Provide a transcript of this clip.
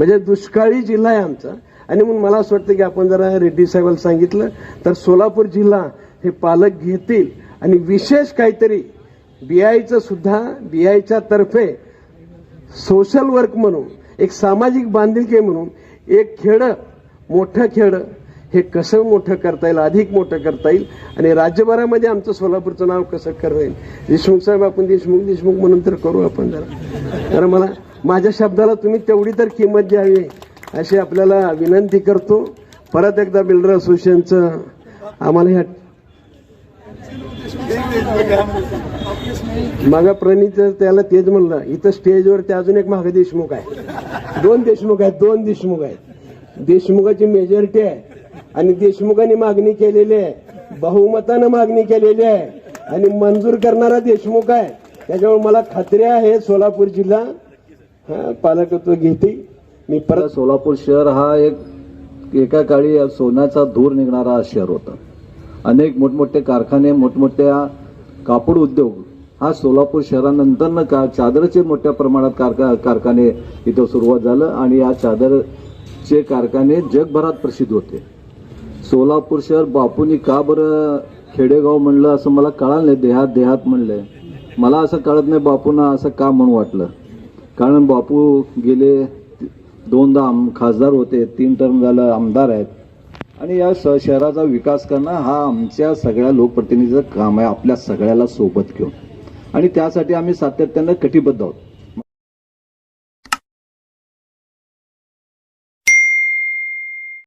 म्हणजे दुष्काळी जिल्हा आहे आमचा. आणि म्हणून मला असं वाटतं की आपण जरा रेड्डी साहेबाला सांगितलं तर सोलापूर जिल्हा हे पालक घेतील. आणि विशेष काहीतरी बीआयचं सुद्धा बीआयच्या तर्फे सोशल वर्क म्हणून एक सामाजिक बांधिलकी म्हणून एक खेडं मोठं खेडं हे कसं मोठं करता येईल अधिक मोठं करता येईल आणि राज्यभरामध्ये आमचं सोलापूरचं नाव कसं करता येईल. देशमुख साहेब आपण देशमुख देशमुख म्हणून तर करू आपण जरा. तर मला माझ्या शब्दाला तुम्ही तेवढी तर किंमत द्यावी अशी आपल्याला विनंती करतो. परत एकदा बिल्डर असोसिएशनचं आम्हाला ह्या मग प्रणित त्याला तेच म्हणलं इथं स्टेजवरती अजून एक महाग देशमुख आहे. दोन देशमुख आहेत दोन देशमुख आहेत. देशमुखाची मेजॉरिटी आहे. आणि देशमुखांनी मागणी केलेली आहे. बहुमतानं मागणी केलेली आहे. आणि मंजूर करणारा देशमुख आहे. त्याच्यामुळे मला खात्री आहे सोलापूर जिल्हा पालकत्व घेते. मी परत सोलापूर शहर हा एक एका काळी सोन्याचा धूर निघणारा शहर होता. अनेक मोठमोठे कारखाने मोठमोठ्या कापड उद्योग हा सोलापूर शहरानंतर का चादरचे मोठ्या प्रमाणात कारखा कारखाने इथं सुरुवात झालं आणि या चादरचे कारखाने जगभरात प्रसिद्ध होते. सोलापूर शहर बापूंनी का बरं खेडेगाव म्हणलं असं मला कळालं नाही देहात देहात म्हणलंय. मला असं कळत नाही बापूंना असं का म्हणून वाटलं. कारण बापू गेले दोनदा आम खासदार होते तीन टर्म झालं आमदार आहेत. आणि या श- शहराचा विकास करणं हा आमच्या सगळ्या लोकप्रतिनिधीचं काम आहे आपल्या सगळ्याला सोबत घेऊन. आणि त्यासाठी आम्ही सातत्यानं कटिबद्ध आहोत.